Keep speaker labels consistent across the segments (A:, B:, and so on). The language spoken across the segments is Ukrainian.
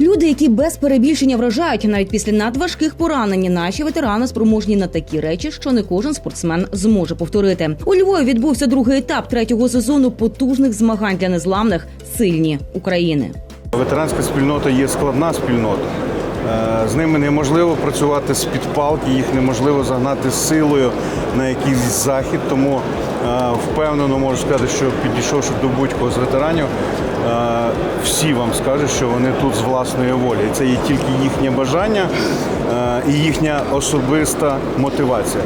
A: Люди, які без перебільшення вражають, навіть після надважких поранень, наші ветерани спроможні на такі речі, що не кожен спортсмен зможе повторити. У Львові відбувся другий етап третього сезону потужних змагань для незламних сильні України.
B: Ветеранська спільнота є складна спільнота. Е, З ними неможливо працювати з під палки, їх неможливо загнати силою на якийсь захід. Тому впевнено можу сказати, що підійшовши до будь-кого з ветеранів, всі вам скажуть, що вони тут з власної волі. І це є тільки їхнє бажання і їхня особиста мотивація.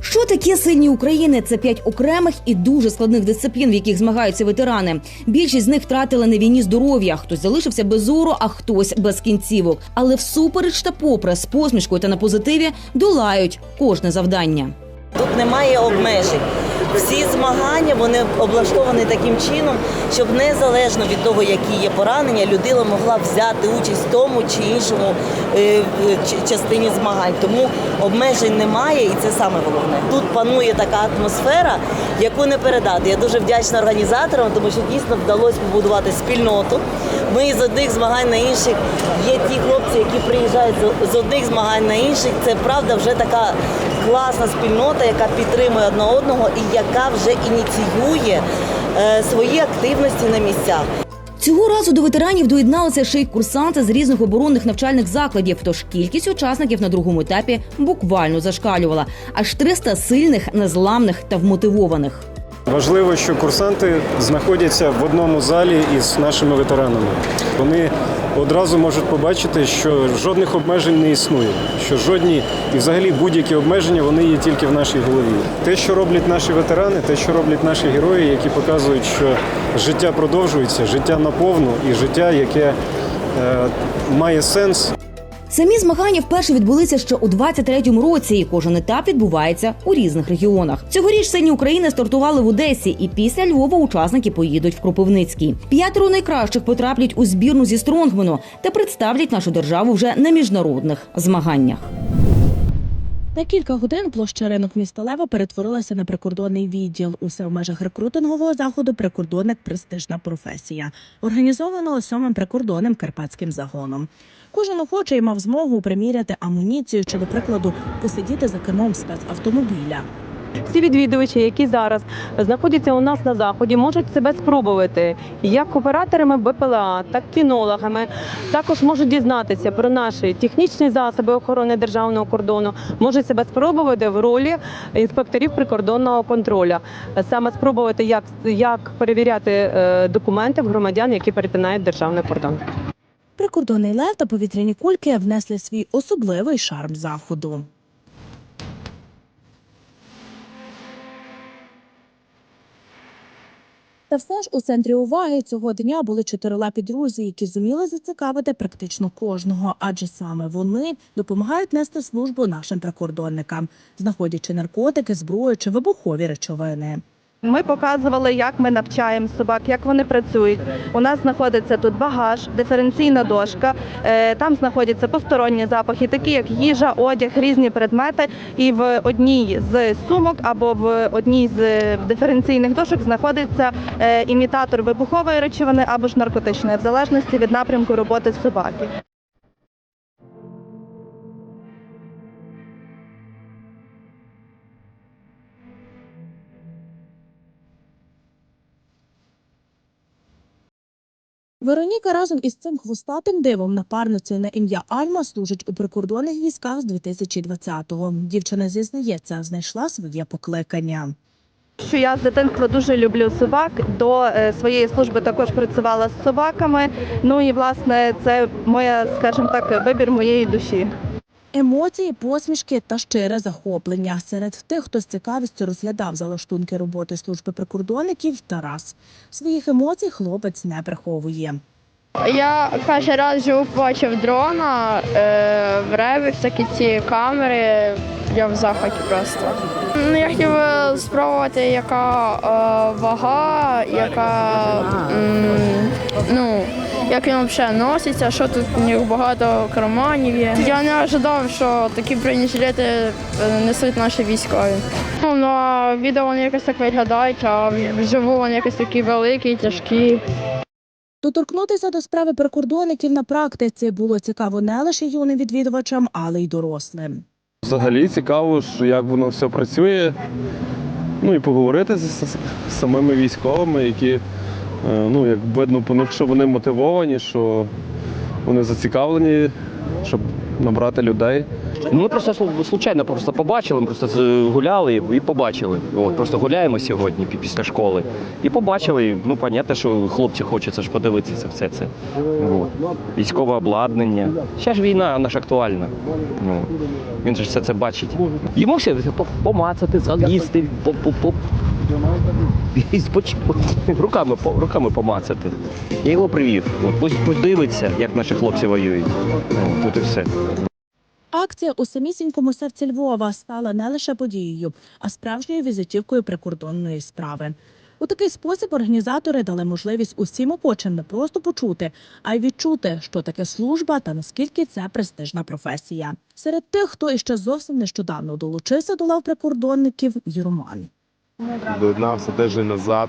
A: Що таке сильні України? Це п'ять окремих і дуже складних дисциплін, в яких змагаються ветерани. Більшість з них втратили на війні здоров'я. Хтось залишився без зору, а хтось без кінцівок. Але всупереч та попри з посмішкою та на позитиві долають кожне завдання.
C: Тут немає обмежень. Всі змагання вони облаштовані таким чином, щоб незалежно від того, які є поранення, людина могла взяти участь в тому чи іншому е, частині змагань. Тому обмежень немає, і це саме головне. Тут панує така атмосфера, яку не передати. Я дуже вдячна організаторам, тому що дійсно вдалося побудувати спільноту. Ми з одних змагань на інших є ті хлопці, які приїжджають з одних змагань на інших. Це правда вже така класна спільнота, яка підтримує одне одного і яка вже ініціює е, свої активності на місцях.
A: Цього разу до ветеранів доєдналися ще й курсанти з різних оборонних навчальних закладів. Тож кількість учасників на другому етапі буквально зашкалювала аж 300 сильних, незламних та вмотивованих.
D: Важливо, що курсанти знаходяться в одному залі із нашими ветеранами. Вони одразу можуть побачити, що жодних обмежень не існує, що жодні і взагалі будь-які обмеження вони є тільки в нашій голові. Те, що роблять наші ветерани, те, що роблять наші герої, які показують, що життя продовжується, життя наповну і життя, яке е, має сенс.
A: Самі змагання вперше відбулися ще у 23-му році, і кожен етап відбувається у різних регіонах. Цьогоріч сині України стартували в Одесі, і після Львова учасники поїдуть в Кропивницький. П'ятеро найкращих потраплять у збірну зі Стронгмену та представлять нашу державу вже на міжнародних змаганнях.
E: На кілька годин площа ринок міста Лева перетворилася на прикордонний відділ. Усе в межах рекрутингового заходу прикордонник престижна професія, організованого сьомим прикордонним карпатським загоном. Кожен охочий мав змогу приміряти амуніцію чи, до прикладу, посидіти за кермом спецавтомобіля.
F: Всі відвідувачі, які зараз знаходяться у нас на заході, можуть себе спробувати як операторами БПЛА, так і кінологами. Також можуть дізнатися про наші технічні засоби охорони державного кордону, можуть себе спробувати в ролі інспекторів прикордонного контролю. Саме спробувати, як, як перевіряти е, документи в громадян, які перетинають державний кордон.
E: Прикордонний лев та повітряні кульки внесли свій особливий шарм заходу. Та все ж у центрі уваги цього дня були чотирилапі друзі, які зуміли зацікавити практично кожного, адже саме вони допомагають нести службу нашим прикордонникам, знаходячи наркотики, зброю чи вибухові речовини.
G: Ми показували, як ми навчаємо собак, як вони працюють. У нас знаходиться тут багаж, диференційна дошка. е, Там знаходяться посторонні запахи, такі як їжа, одяг, різні предмети. І в одній з сумок або в одній з диференційних дошок знаходиться е, імітатор вибухової речовини або ж наркотичної, в залежності від напрямку роботи собаки.
E: Вероніка разом із цим хвостатим дивом напарницею на ім'я Альма служить у прикордонних військах з 2020-го. Дівчина зізнається, знайшла своє покликання.
G: Що я з дитинства дуже люблю собак. До е, своєї служби також працювала з собаками. Ну і власне це моя, скажімо так, вибір моєї душі.
E: Емоції, посмішки та щире захоплення. Серед тих, хто з цікавістю розглядав залаштунки роботи служби прикордонників, Тарас. Своїх емоцій хлопець не приховує.
H: Я перший раз живу побачив дрона, е, в реві, всякі ці камери. Я в захваті просто. Ну, я хотів спробувати, яка е, вага, яка м, ну, як він взагалі носиться, що тут у них багато карманів є. Я не ожидав, що такі бронежилети е, несуть наші військові. Ну, на відео вони якось так виглядають, а вживу вони якось такі великі, тяжкі.
E: Доторкнутися до справи прикордонників на практиці було цікаво не лише юним відвідувачам, але й дорослим.
I: Взагалі цікаво, що як воно все працює. Ну і поговорити з, самими військовими, які, ну, як видно що вони мотивовані, що вони зацікавлені, щоб набрати людей.
J: Ну, ми просто случайно просто побачили, ми просто гуляли і- побачили. От, просто гуляємо сьогодні після школи. І побачили, ну, понятно, що хлопці хочеться ж подивитися все це. От. Військове обладнання. Ще ж війна, вона ж актуальна. Ну, він же все це бачить. Йому все помацати, залізти, по, по, по, руками, руками помацати. Я його привів. Пусть, пусть дивиться, як наші хлопці воюють. Тут і все.
E: Акція у самісінькому серці Львова стала не лише подією, а справжньою візитівкою прикордонної справи. У такий спосіб організатори дали можливість усім охочим не просто почути, а й відчути, що таке служба та наскільки це престижна професія. Серед тих, хто іще зовсім нещодавно долучився до лав прикордонників, є Роман.
K: Доєднався тиждень назад.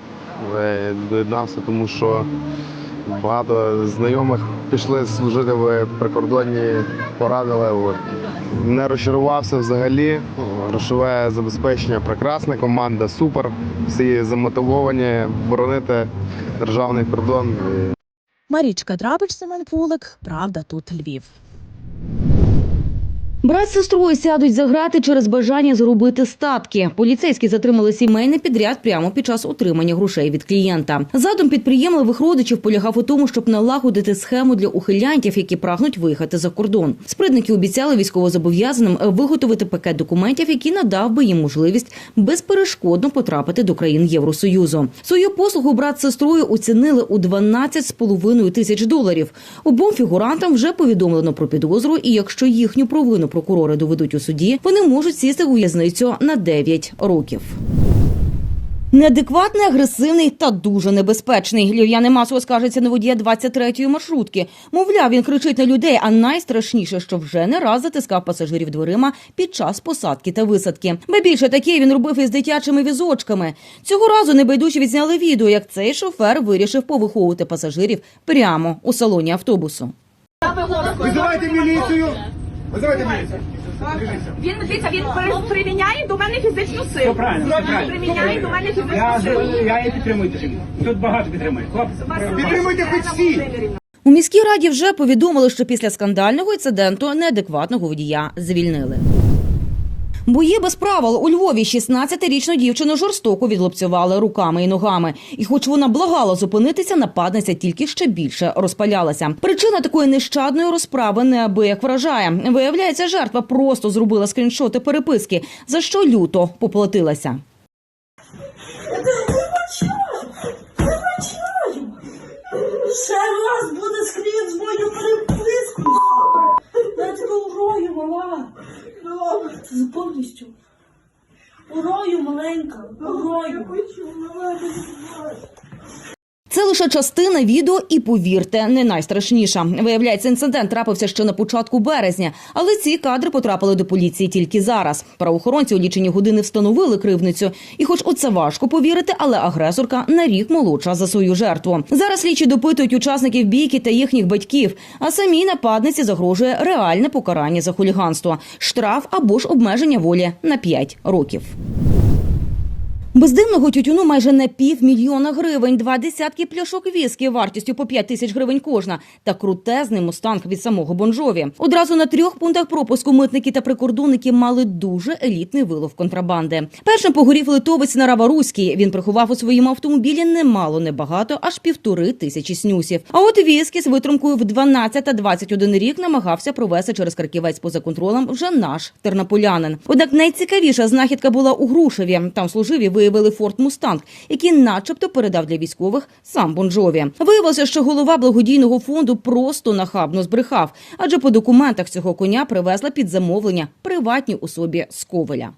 K: Е, Доєднався, тому що багато знайомих пішли служити в прикордонні, порадили. Не розчарувався взагалі. Грошове забезпечення прекрасне, команда супер. Всі замотивовані боронити державний кордон.
E: Марічка Драбич, Семен Пулик. Правда, тут Львів.
A: Брат з сестрою сядуть за грати через бажання заробити статки. Поліцейські затримали сімейний підряд прямо під час отримання грошей від клієнта. Задум підприємливих родичів полягав у тому, щоб налагодити схему для ухилянтів, які прагнуть виїхати за кордон. Спритники обіцяли військовозобов'язаним виготовити пакет документів, який надав би їм можливість безперешкодно потрапити до країн Євросоюзу. Свою послугу брат з сестрою оцінили у 12,5 тисяч доларів. Обом фігурантам вже повідомлено про підозру, і якщо їхню провину прокурори доведуть у суді, вони можуть сісти у в'язницю на 9 років. Неадекватний, агресивний та дуже небезпечний. Львів'яни масово скаржаться на водія 23-ї маршрутки. Мовляв, він кричить на людей, а найстрашніше, що вже не раз затискав пасажирів дверима під час посадки та висадки. Ба більше таке він робив із дитячими візочками. Цього разу небайдужі відзняли відео, як цей шофер вирішив повиховувати пасажирів прямо у салоні автобусу.
L: Визивайте міліцію! Визивайте міліцію!
M: Він дивіться, він при- приміняє до мене фізичну силу.
L: Все правильно, все правильно.
M: Приміняє до мене фізичну
L: Я,
M: силу.
L: я її підтримую. Тут багато підтримує. Хлопці, підтримуйте хоч всі!
A: У міській раді вже повідомили, що після скандального інциденту неадекватного водія звільнили. Бої без правил у Львові 16-річну дівчину жорстоко відлупцювали руками і ногами. І, хоч вона благала зупинитися, нападниця тільки ще більше розпалялася. Причина такої нещадної розправи неабияк вражає. Виявляється, жертва просто зробила скріншоти переписки, за що люто поплатилася.
M: Ще раз буде скрізь мою переписку. Я тебе урою, мала. З повністю. Урою, маленька. Урою.
A: Лише частина відео, і повірте, не найстрашніша. Виявляється, інцидент трапився ще на початку березня, але ці кадри потрапили до поліції тільки зараз. Правоохоронці у лічені години встановили кривницю. І, хоч у це важко повірити, але агресорка на рік молодша за свою жертву. Зараз слідчі допитують учасників бійки та їхніх батьків. А самій нападниці загрожує реальне покарання за хуліганство, штраф або ж обмеження волі на 5 років. Без димного тютюну майже на півмільйона гривень, два десятки пляшок віскі вартістю по 5 тисяч гривень кожна та крутезний мустанг від самого Бонжові. Одразу на трьох пунктах пропуску митники та прикордонники мали дуже елітний вилов контрабанди. Першим погорів литовець на Раваруській. Він приховав у своєму автомобілі немало, небагато, аж півтори тисячі снюсів. А от віскі з витримкою в 12 та 21 рік намагався провести через Краківець поза контролем вже наш тернополянин. Однак найцікавіша знахідка була у Грушеві. Там служив і виявили Форт Мустанг, який, начебто, передав для військових сам Бонжові. Виявилося, що голова благодійного фонду просто нахабно збрехав, адже по документах цього коня привезла під замовлення приватній особі з Ковеля.